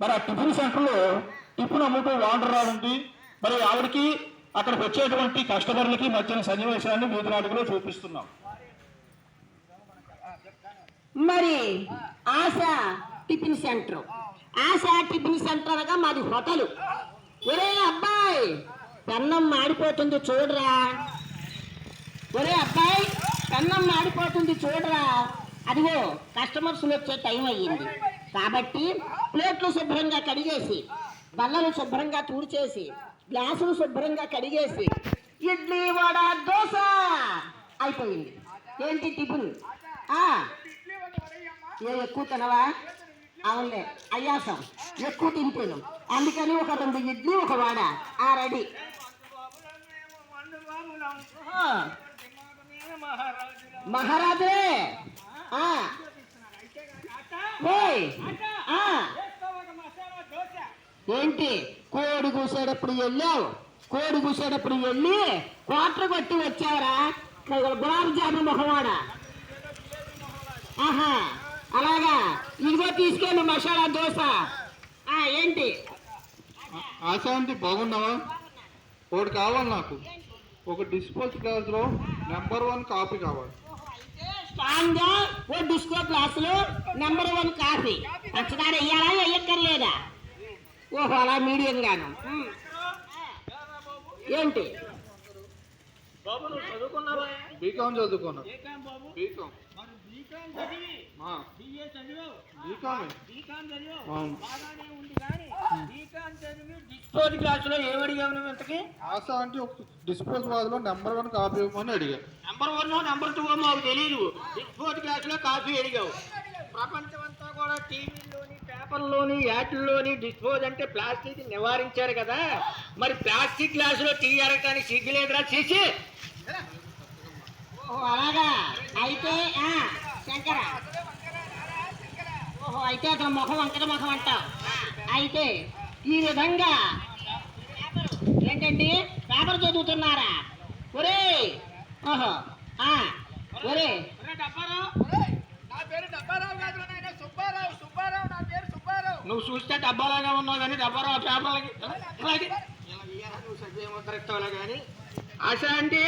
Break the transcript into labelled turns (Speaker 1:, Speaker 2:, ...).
Speaker 1: మరి ఆ టిఫిన్ సెంటర్లో టిఫిన్ అమ్ముతూ వాండరాలు ఉంది. మరి ఆవిడకి అక్కడికి వచ్చేటువంటి కస్టమర్లకి మధ్యన సన్నివేశాన్ని వీధి నాటికలో చూపిస్తున్నాం.
Speaker 2: మరి Asha tiffin centre. Asha tiffin centre అనగా మాది హోటల్. ఒరే అబ్బాయి పెన్నం మాడిపోతుంది చూడరా. ఒరే అబ్బాయి పెన్నం మాడిపోతుంది చూడరా. అదిగో కస్టమర్స్లు వచ్చే టైం అయ్యింది. కాబట్టి ప్లేట్లు శుభ్రంగా కడిగేసి బల్లలు శుభ్రంగా తుడిచేసి గ్లాసులు శుభ్రంగా కడిగేసి ఇడ్లీ వడ దోశ అయిపోయింది. ఏంటి టిఫిన్? ఏ ఎక్కువ తినవా? అవునులే. అయ్యాసం ఎక్కువ తింటాను. అందుకని ఒక రెండు ఇడ్లీ ఒక వాడ. ఆ రెడీ. మహారాజే! ఏంటి? కోడి కూసేటప్పుడు వెళ్ళావు? కోడి కూసేటప్పుడు వెళ్ళి కోట్ర కొట్టి వచ్చావరా? గులాబీ జామున్ మొహవాడా ఆహా. అలాగా. ఇదిగో తీసుకెళ్ళి మసాలా దోశ. ఏంటి?
Speaker 3: ఆశాంతి బాగున్నావా? ఒకటి కావాలి నాకు. ఒక డిస్పోజ్ గ్లాస్లో నెంబర్ వన్ కాఫీ కావాలి.
Speaker 2: స్ట్రాంగ్గా ఓ డిస్కో క్లాసులు నెంబర్ వన్ కాఫీ. పచ్చదార వెయ్యాలా వెయ్యక్కర్లేదా? ఓహో అలా మీడియం గాను ఏంటి?
Speaker 1: బాబు నువ్వు చదువుకున్నావా?
Speaker 3: బీకామ్ చదువుకున్నా.
Speaker 1: ఏకాం బాబు?
Speaker 3: బీకామ్
Speaker 1: మరి బీకాం చదివి. బిఏ చదివావు.
Speaker 3: బీకామే
Speaker 1: బీకాం చదివావు. బాగానే ఉంది కానీ బీకాం చదివి డిస్పోజ్ క్లాసులో ఏమడిగావు నువ్వు ఇంతకి?
Speaker 3: ఆశ అంటే ఒక డిస్పోజ్ గ్లాస్లో నెంబర్ వన్ కాఫీ ఇవ్వమని అడిగా.
Speaker 1: నెంబర్ వన్ నెంబర్ టూ మాకు తెలియదు డిస్పోజ్ క్లాసులో కాఫీ అడిగావు. ప్రపంచమంతా కూడా టీవీల్లోని పేపర్లోని యాడ్ల్లోని డిస్పోజ్ అంటే ప్లాస్టిక్ నివారించారు కదా. మరి ప్లాస్టిక్ గ్లాసులో టీ అరగటానికి సిగ్గులేదురా చేసి
Speaker 2: ఓహో అలాగా? అయితే శంకర. ఓహో అయితే అతను ముఖం వంకర ముఖం అంటావు. అయితే ఈ విధంగా ఏంటండి? పేపర్ చదువుతున్నారా? ఒరే ఓహో ఒరే
Speaker 1: నువ్వు చూస్తే డబ్బాలాగా ఉన్నావు కానీ డబ్బారావు పేపర్లకి ఆశ అంటే